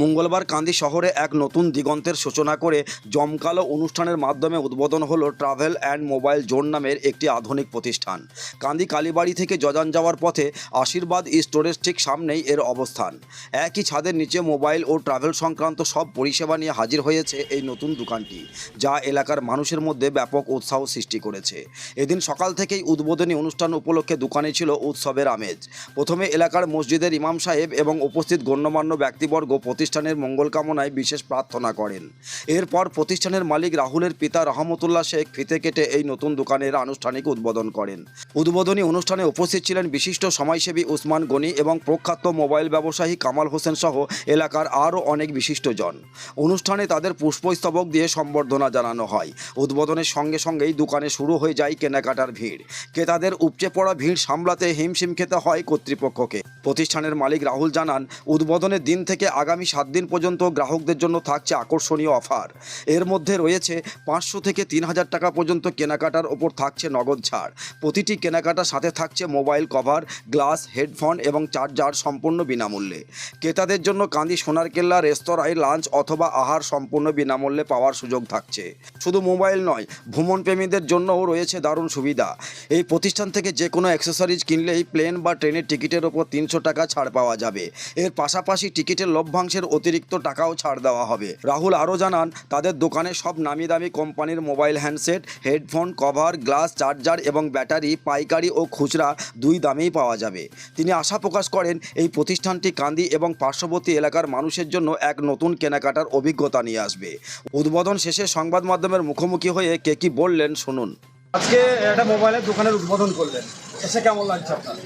মঙ্গলবার কান্দি শহরে এক নতুন দিগন্তের সূচনা করে জমকালো অনুষ্ঠানের মাধ্যমে উদ্বোধন হলো ট্রাভেল অ্যান্ড মোবাইল জোন নামের একটি আধুনিক প্রতিষ্ঠান। কান্দি কালীবাড়ি থেকে জজান যাওয়ার পথে আশীর্বাদ স্টোরেজ ঠিক সামনেই এর অবস্থান। একই ছাদের নিচে মোবাইল ও ট্রাভেল সংক্রান্ত সব পরিষেবা নিয়ে হাজির হয়েছে এই নতুন দোকানটি, যা এলাকার মানুষের মধ্যে ব্যাপক উৎসাহ সৃষ্টি করেছে। এদিন সকাল থেকেই উদ্বোধনী অনুষ্ঠান উপলক্ষে দোকানে ছিল উৎসবের আমেজ। প্রথমে এলাকার মসজিদের ইমাম সাহেব এবং উপস্থিত গণ্যমান্য ব্যক্তিবর্গ প্রতিষ্ঠানের মঙ্গল কামনায় বিশেষ প্রার্থনা করেন। এরপর প্রতিষ্ঠানের মালিক রাহুলের পিতা রহমতুল্লাহ শেখ ফিতে কেটে এই নতুন দোকানের আনুষ্ঠানিক উদ্বোধন করেন। উদ্বোধনী অনুষ্ঠানে উপস্থিত ছিলেন বিশিষ্ট সমাজসেবী উসমান গনি এবং প্রখ্যাত মোবাইল ব্যবসায়ী কামাল হোসেন সহ এলাকার আরও অনেক বিশিষ্টজন। অনুষ্ঠানে তাদের পুষ্পস্তবক দিয়ে সম্বর্ধনা জানানো হয়। উদ্বোধনের সঙ্গে সঙ্গেই দোকানে শুরু হয়ে যায় কেনাকাটার ভিড়। ক্রেতাদের উপচে পড়া ভিড় সামলাতে হিমশিম খেতে হয় কর্তৃপক্ষকে। প্রতিষ্ঠানের মালিক রাহুল জানান, উদ্বোধনের দিন থেকে আগামী সাত দিন পর্যন্ত গ্রাহকদের জন্য থাকছে আকর্ষণীয় অফার। এর মধ্যে রয়েছে পাঁচশো থেকে তিন হাজার টাকা পর্যন্ত কেনাকাটার ওপর থাকছে নগদ ছাড়। প্রতিটি কেনাকাটার সাথে থাকছে মোবাইল কভার, গ্লাস, হেডফোন এবং চার্জার সম্পূর্ণ বিনামূল্যে। ক্রেতাদের জন্য কান্দি সোনার কেল্লা রেস্তোরাঁয় লাঞ্চ অথবা আহার সম্পূর্ণ বিনামূল্যে পাওয়ার সুযোগ থাকছে। শুধু মোবাইল নয়, ভ্রমণ প্রেমীদের জন্যও রয়েছে দারুণ সুবিধা। এই প্রতিষ্ঠান থেকে যে কোনো অ্যাক্সেসরিজ কিনলেই প্লেন বা ট্রেনের টিকিটের ওপর তিনশো টাকা ছাড় পাওয়া যাবে। এর পাশাপাশি টিকিটের লভ্যাংশের অতিরিক্ত টাকাও ছাড় দেওয়া হবে। রাহুল আরও জানান, তাদের দোকানে সব নামি দামি কোম্পানির mobile handset, headphone, cover, glass, charger এবং ব্যাটারি, পাইকারি ও খুচরা দুই দামেই পাওয়া যাবে। তিনি আশা প্রকাশ করেন, এই প্রতিষ্ঠানটি কান্দি এবং পার্শ্ববর্তী এলাকার মানুষের জন্য এক নতুন কেনাকাটার অভিজ্ঞতা নিয়ে আসবে। উদ্বোধন শেষে সংবাদ মাধ্যমের মুখোমুখি হয়ে কে কি বললেন শুনুন। আজকে একটা মোবাইলের দোকানের উদ্বোধন করলেন। এসে কেমন লাগছে আপনার?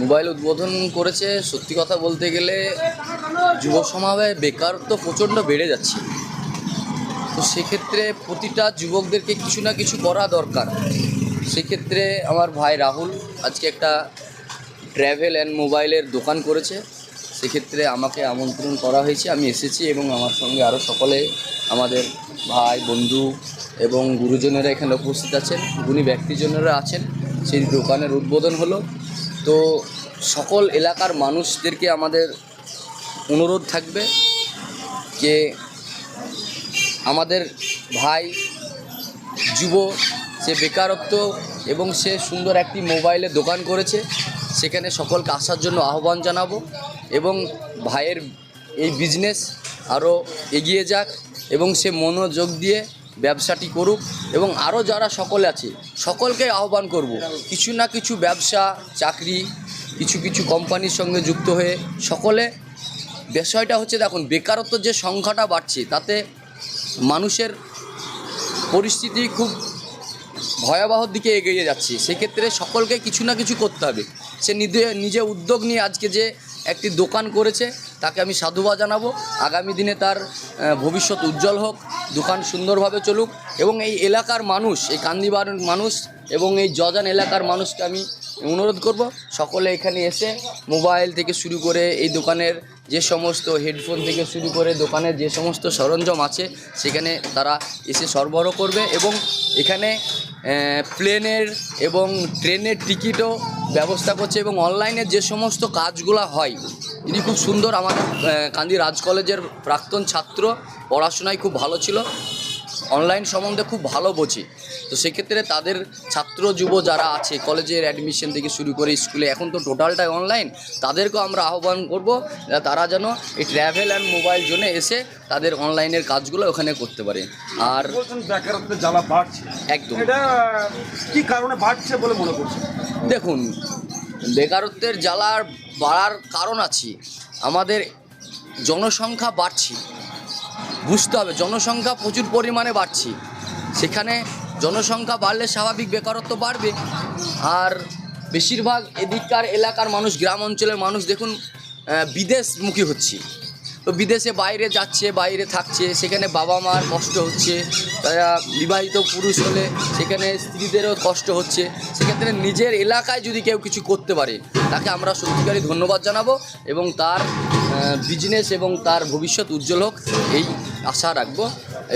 মোবাইল উদ্বোধন করেছে, সত্যি কথা বলতে গেলে যুব সমাজে বেকারত্ব প্রচণ্ড বেড়ে যাচ্ছে। তো সেক্ষেত্রে প্রতিটা যুবকদেরকে কিছু না কিছু করা দরকার। সেক্ষেত্রে আমার ভাই রাহুল আজকে একটা ট্র্যাভেল অ্যান্ড মোবাইলের দোকান করেছে। সেক্ষেত্রে আমাকে আমন্ত্রণ করা হয়েছে, আমি এসেছি এবং আমার সঙ্গে আরও সকলে, আমাদের ভাই, বন্ধু এবং গুরুজনেরা এখানে উপস্থিত আছেন, গুণী ব্যক্তিজনেরা আছেন। সেই দোকানের উদ্বোধন হলো। তো সকল এলাকার মানুষদেরকে আমাদের অনুরোধ থাকবে যে আমাদের ভাই, যুব, সে বেকারত্ব এবং সে সুন্দর একটি মোবাইলে দোকান করেছে, সেখানে সকলকে আসার জন্য আহ্বান জানাব এবং ভাইয়ের এই বিজনেস আরও এগিয়ে যাক এবং সে মনোযোগ দিয়ে ব্যবসাটি করুক এবং আরও যারা সকলে আছে, সকলকে আহ্বান করব, কিছু না কিছু ব্যবসা, চাকরি, কিছু কিছু কোম্পানির সঙ্গে যুক্ত হয়ে সকলে, বিষয়টা হচ্ছে দেখুন, বেকারত্ব যে সংখ্যাটা বাড়ছে, তাতে মানুষের পরিস্থিতি খুব ভয়াবহর দিকে এগিয়ে যাচ্ছে, সেক্ষেত্রে সকলকে কিছু না কিছু করতে হবে। সে নিজে নিজে উদ্যোগ নিয়ে আজকে যে একটি দোকান করেছে তাকে আমি সাধুবাদ জানাব। আগামী দিনে তার ভবিষ্যৎ উজ্জ্বল হোক, দোকান সুন্দরভাবে চলুক এবং এই এলাকার মানুষ, এই কান্দিবার মানুষ এবং এই জজান এলাকার মানুষকে আমি অনুরোধ করব, সকলে এখানে এসে মোবাইল থেকে শুরু করে এই দোকানের যে সমস্ত হেডফোন থেকে শুরু করে দোকানের যে সমস্ত সরঞ্জাম আছে, সেখানে তারা এসে সরবরাহ করবে এবং এখানে প্লেনের এবং ট্রেনের টিকিটও ব্যবস্থা করছে এবং অনলাইনে যে সমস্ত কাজগুলো হয় ইনি খুব সুন্দর আমাদের কান্দি রাজ কলেজের প্রাক্তন ছাত্র পড়াশোনায় খুব ভালো ছিল অনলাইন সম্বন্ধে খুব ভালো বোঝে। তো সেক্ষেত্রে তাদের ছাত্র যুব যারা আছে কলেজের অ্যাডমিশন থেকে শুরু করে স্কুলে এখন তো টোটালটাই অনলাইন তাদেরকেও আমরা আহ্বান করব তারা যেন এই ট্র্যাভেল অ্যান্ড মোবাইল জোনে এসে তাদের অনলাইনের কাজগুলো ওখানে করতে পারে। আর বেকারত্বের জ্বালা বাড়ছে। একদম। এটা কি কারণে বাড়ছে বলে মনে করছে দেখুন বেকারত্বের জ্বালার বাড়ার কারণ আছে, আমাদের জনসংখ্যা বাড়ছে, বুঝতে হবে, জনসংখ্যা প্রচুর পরিমাণে বাড়ছে। সেখানে জনসংখ্যা বাড়লে স্বাভাবিক বেকারত্ব বাড়বে। আর বেশিরভাগ এদিককার এলাকার মানুষ, গ্রাম অঞ্চলের মানুষ দেখুন বিদেশমুখী হচ্ছে। তো বিদেশে বাইরে যাচ্ছে, বাইরে থাকছে, সেখানে বাবা মার কষ্ট হচ্ছে, তারা বিবাহিত পুরুষ হলে সেখানে স্ত্রীদেরও কষ্ট হচ্ছে। সেক্ষেত্রে নিজের এলাকায় যদি কেউ কিছু করতে পারে, তাকে আমরা সত্যিকারই ধন্যবাদ জানাব এবং তার বিজনেস এবং তার ভবিষ্যৎ উজ্জ্বল হোক, এই আশা রাখব।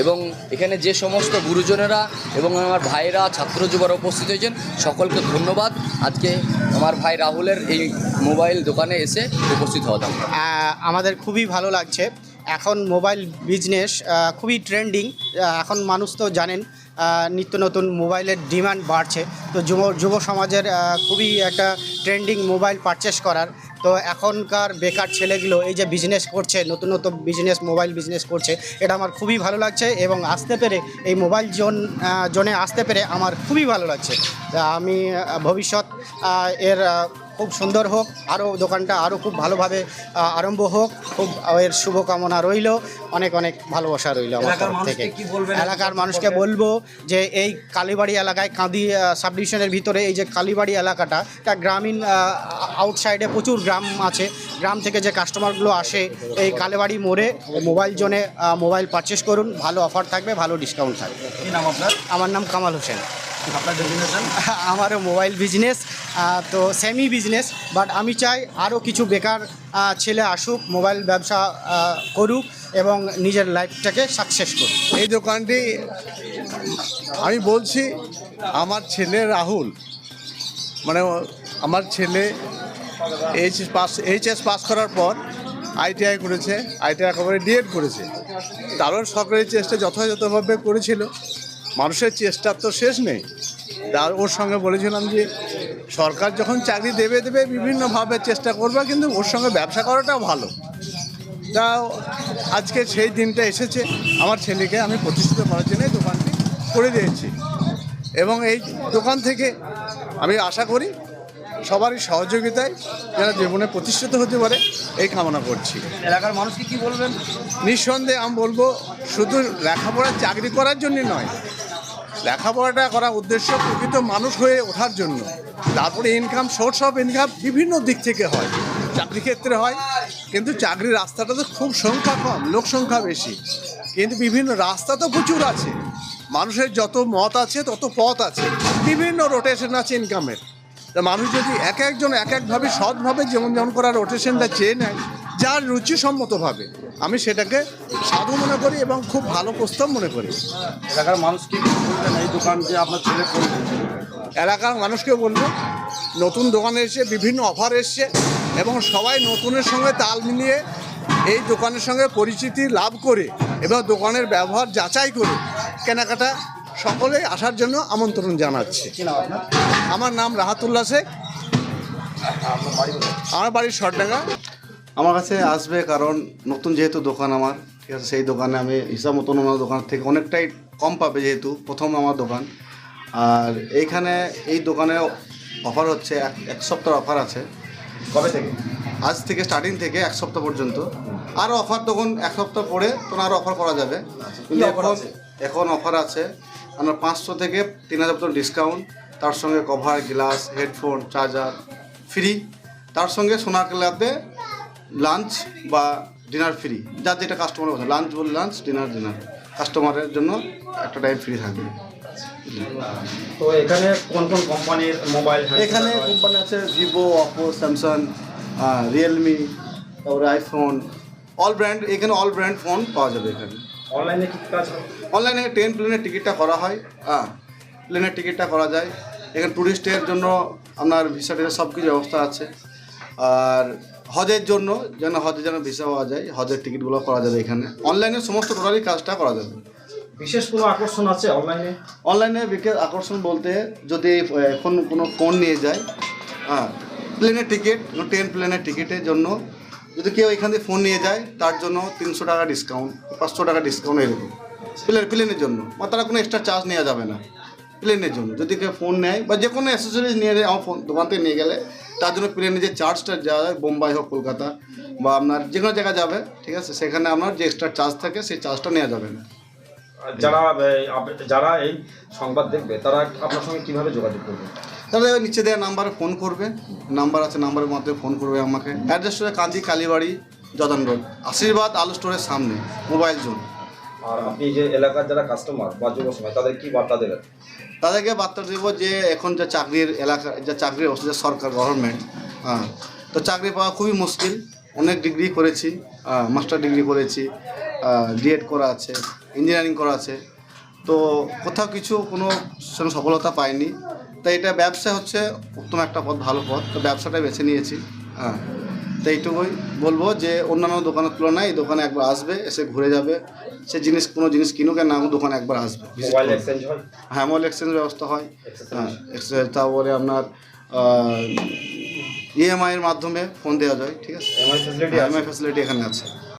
এবং এখানে যে সমস্ত গুরুজনেরা এবং আমার ভাইরা ছাত্র যুবরা উপস্থিত হয়েছেন, সকলকে ধন্যবাদ। আজকে আমার ভাই রাহুলের এই মোবাইল দোকানে এসে উপস্থিত দরকার। আমাদের খুবই ভালো লাগছে। এখন মোবাইল বিজনেস খুবই ট্রেন্ডিং এখন মানুষ তো জানেন নিত্য নতুন মোবাইলের ডিমান্ড বাড়ছে। তো যুব যুব সমাজের খুবই একটা ট্রেন্ডিং মোবাইল পারচেস করার। তো এখনকার বেকার ছেলেগুলো এই যে বিজনেস করছে, নতুন নতুন বিজনেস মোবাইল বিজনেস করছে, এটা আমার খুবই ভালো লাগছে এবং আসতে পেরে, এই মোবাইল জোন জোনে আসতে পেরে আমার খুবই ভালো লাগছে। আমি ভবিষ্যৎ এর খুব সুন্দর হোক আরও দোকানটা আরও খুব ভালোভাবে আরম্ভ হোক খুব এর শুভকামনা রইল। অনেক অনেক ভালোবাসা রইল আমার তরফ থেকে? এলাকার মানুষকে বলব যে এই কালীবাড়ি এলাকায় কাঁদি সাব ডিভিশনের ভিতরে এই যে কালীবাড়ি এলাকাটা একটা গ্রামীণ আউটসাইডে প্রচুর গ্রাম আছে। গ্রাম থেকে যে কাস্টমারগুলো আসে এই কালীবাড়ি মোড়ে মোবাইল জোনে মোবাইল পারচেস করুন। ভালো অফার থাকবে ভালো ডিসকাউন্ট থাকবে। আমার নাম কামাল হোসেন। আপনার আমারও মোবাইল বিজনেস তো সেমি বিজনেস বাট আমি চাই আরও কিছু বেকার ছেলে আসুক মোবাইল ব্যবসা করুক এবং নিজের লাইফটাকে সাকসেস করুক। এই দোকানটি আমি বলছি, আমার ছেলে রাহুল মানে আমার ছেলে এইচ পাস এইচএস পাস করার পর আইটিআই করেছে আইটিআই একেবারে ডিএড করেছে। তারও সরকারি চেষ্টা যথাযথভাবে করেছিল। মানুষের চেষ্টার তো শেষ নেই। তার ওর সঙ্গে বলেছিলাম যে সরকার যখন চাকরি দেবে দেবে বিভিন্নভাবে চেষ্টা করবে কিন্তু ওর সঙ্গে ব্যবসা করাটাও ভালো। তা আজকে সেই দিনটা এসেছে। আমার ছেলেকে আমি প্রতিষ্ঠিত করার জন্য এই দোকানটি করে দিয়েছি। এবং এই দোকান থেকে আমি আশা করি সবারই সহযোগিতায় যারা জীবনে প্রতিষ্ঠিত হতে পারে এই কামনা করছি। এলাকার মানুষকে কি বলবেন? নিঃসন্দেহে আমি বলব শুধু লেখাপড়া চাকরি করার জন্য নয় লেখাপড়াটা করার উদ্দেশ্য প্রকৃত মানুষ হয়ে ওঠার জন্য। তারপরে ইনকাম সোর্স অফ ইনকাম বিভিন্ন দিক থেকে হয়। চাকরি ক্ষেত্রে হয়, কিন্তু চাকরির রাস্তাটা তো খুব সংখ্যা কম, লোক সংখ্যা বেশি। কিন্তু বিভিন্ন রাস্তা তো প্রচুর আছে। মানুষের যত মত আছে, তত পথ আছে। বিভিন্ন রোটেশন আছে ইনকামের মানুষ যদি এক একজন এক একভাবে সৎভাবে যেমন যেমন করার রোটেশনটা চেয়ে নেয় যার রুচিসম্মতভাবে আমি সেটাকে সাধু মনে করি এবং খুব ভালো প্রস্তাব মনে করি। এলাকার মানুষকে কি এই দোকান যে আপনার ছেলে এলাকার মানুষকে বলব নতুন দোকানে এসে বিভিন্ন অফার এসছে এবং সবাই নতুনের সঙ্গে তাল মিলিয়ে এই দোকানের সঙ্গে পরিচিতি লাভ করে এবং দোকানের ব্যবহার যাচাই করে কেনাকাটা সকলে আসার জন্য আমন্ত্রণ জানাচ্ছে। আমার নাম রাহাতুল্লাহ শেখ। আমার বাড়ির শটডাঙ্গা আমার কাছে আসবে কারণ নতুন যেহেতু দোকান আমার ঠিক আছে সেই দোকানে আমি হিসাব মতন আমার দোকান থেকে অনেকটাই কম পাবে যেহেতু প্রথম আমার দোকান। আর এইখানে এই দোকানে অফার হচ্ছে এক এক সপ্তাহ অফার আছে। কবে থেকে? আজ থেকে স্টার্টিং থেকে এক সপ্তাহ পর্যন্ত। আরও অফার তখন এক সপ্তাহ পরে তখন আরও অফার করা যাবে। কিন্তু এখন এখন অফার আছে আপনার পাঁচশো থেকে তিন হাজার পর্যন্ত ডিসকাউন্ট তার সঙ্গে cover glass headphone charger free তার সঙ্গে সোনার ক্লাবে লাঞ্চ বা ডিনার ফ্রি যার যেটা কাস্টমার বলছে লাঞ্চ বল লাঞ্চ ডিনার ডিনার কাস্টমারের জন্য একটা টাইম ফ্রি থাকবে। তো এখানে কোন কোন কোম্পানির মোবাইল এখানে কোম্পানি আছে ভিভো অপো স্যামসাং রিয়েলমি তারপরে আইফোন অল ব্র্যান্ড এখানে অল ব্র্যান্ড ফোন পাওয়া যাবে এখানে। অনলাইনে কি কাজ অনলাইনে ট্রেন প্লেনের টিকিটটা করা হয়। হ্যাঁ প্লেনের টিকিটটা করা যায়। এখানে ট্যুরিস্টের জন্য আপনার ভিসা টিসা সব কিছু ব্যবস্থা আছে। আর হজের জন্য যেন হজের যেন ভিসা পাওয়া যায় হজের টিকিটগুলো করা যাবে এখানে। অনলাইনে সমস্ত টোটালি কাজটা করা যাবে। বিশেষ কোনো আকর্ষণ আছে অনলাইনে অনলাইনে বিশেষ আকর্ষণ বলতে যদি এখন কোনো ফোন নিয়ে যায় হ্যাঁ প্লেনের টিকিট ট্রেন প্লেনের টিকিটের জন্য যদি কেউ এখান থেকে ফোন নিয়ে যায় তার জন্য তিনশো টাকা ডিসকাউন্ট পাঁচশো টাকা ডিসকাউন্ট এরকম। প্লেন প্লেনের জন্য। বা তারা কোনো এক্সট্রা চার্জ নেওয়া যাবে না। প্লেনের জন্য। যদি কেউ ফোন নেয় বা যে কোনো অ্যাসেসরিজ নিয়ে যায় আমার ফোন দোকান থেকে নিয়ে গেলে তার জন্য প্লেনের যে চার্জটা যাওয়া যায় বোম্বাই হোক কলকাতা বা আপনার যে কোনো জায়গায় যাবে ঠিক আছে? সেখানে আপনার যে এক্সট্রা চার্জ থাকে সেই চার্জটা নেওয়া যাবে না। যারা যারা এই সংবাদ দেখবে তারা আপনার সঙ্গে কীভাবে যোগাযোগ করবে? তাহলে নিচে দেওয়া নাম্বারে ফোন করবে। নাম্বার আছে নাম্বারের মাধ্যমে ফোন করবে আমাকে। অ্যাড্রেস হচ্ছে কান্দি কালীবাড়ি জদান রোড। আশীর্বাদ আলু স্টোরের সামনে মোবাইল জোন আর আপনি যে এলাকার যারা কাস্টমার বা যুব সময় তাদের কি বার্তা দেবেন? তাদেরকে বার্তা দেব যে এখন যে চাকরির এলাকা, যে চাকরির অবস্থা সরকার গভর্নমেন্ট হ্যাঁ তো চাকরি পাওয়া খুবই মুশকিল। অনেক ডিগ্রি করেছি মাস্টার ডিগ্রি করেছি ডিএড করা আছে ইঞ্জিনিয়ারিং করা আছে। তো কোথাও কিছু কোনো সেরকম সফলতা পাইনি। তাই এটা ব্যবসা হচ্ছে উত্তম একটা পথ, ভালো পথ। তো ব্যবসাটাই বেছে নিয়েছি হ্যাঁ। তো এইটুকুই বলব যে অন্যান্য দোকানের তুলনায় এই দোকানে একবার আসবে এসে ঘুরে যাবে। সে জিনিস কোনো জিনিস কিনুক আর না দোকানে একবার আসবে হ্যাঁ? মোবাইল এক্সচেঞ্জ ব্যবস্থা হয়। হ্যাঁ এক্সচেঞ্জ তারপরে আপনার ইএমআইয়ের মাধ্যমে ফোন দেওয়া যায় ঠিক আছে? এমআই ইএমআই ফ্যাসিলিটি এখানে আছে।